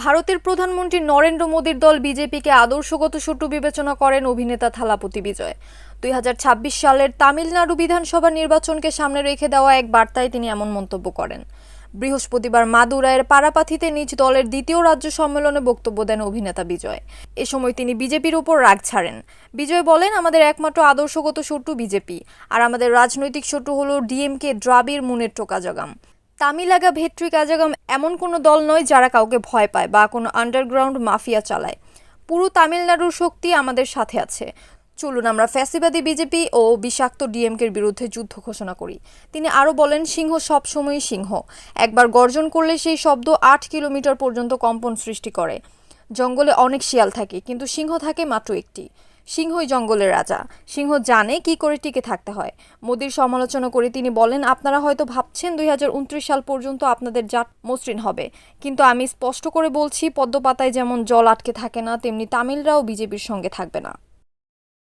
ভারতের প্রধানমন্ত্রী নরেন্দ্র মোদীর দল বিজেপিকে আদর্শগত শত্রু বিবেচনা করেন অভিনেতা থালাপতি বিজয়। দুই হাজার ছাব্বিশ সালের তামিলনাড়ু বিধানসভা নির্বাচনকে সামনে রেখে দেওয়া এক বার্তায় তিনি এমন মন্তব্য করেন। বৃহস্পতিবার মাদুরাইয়ের পারাপাথিতে নিজ দলের দ্বিতীয় রাজ্য সম্মেলনে বক্তব্য দেন অভিনেতা বিজয়। এ সময় তিনি বিজেপির উপর রাগ ছাড়েন। বিজয় বলেন, আমাদের একমাত্র আদর্শগত শত্রু বিজেপি, আর আমাদের রাজনৈতিক শত্রু হল ডিএমকে দ্রাবিড় মুনের টোকাজাগাম তামিলাগা ভেট্রি কাজাগাম এমন কোনো দল নয় যারা কাউকে ভয় পায় বা কোনো আন্ডারগ্রাউন্ড মাফিয়া চালায়। পুরো তামিলনাড়ুর শক্তি আমাদের সাথে আছে। চলুন আমরা ফ্যাসিবাদী বিজেপি ও বিষাক্ত ডিএমকের বিরুদ্ধে যুদ্ধ ঘোষণা করি। তিনি আরও বলেন, সিংহ সবসময়ই সিংহ। একবার গর্জন করলে সেই শব্দ আট কিলোমিটার পর্যন্ত কম্পন সৃষ্টি করে। জঙ্গলে অনেক শিয়াল থাকে, কিন্তু সিংহ থাকে মাত্র একটি। সিংহই জঙ্গলের রাজা। সিংহ জানে কি করে টিকে থাকতে হয়। মোদির সমালোচনা করে তিনি বলেন, আপনারা হয়তো ভাবছেন দুই হাজার উনত্রিশ সাল পর্যন্ত আপনাদের জাত মসৃণ হবে। কিন্তু আমি স্পষ্ট করে বলছি, পদ্মপাতায় যেমন জল আটকে থাকে না, তেমনি তামিলরাও বিজেপির সঙ্গে থাকবে না।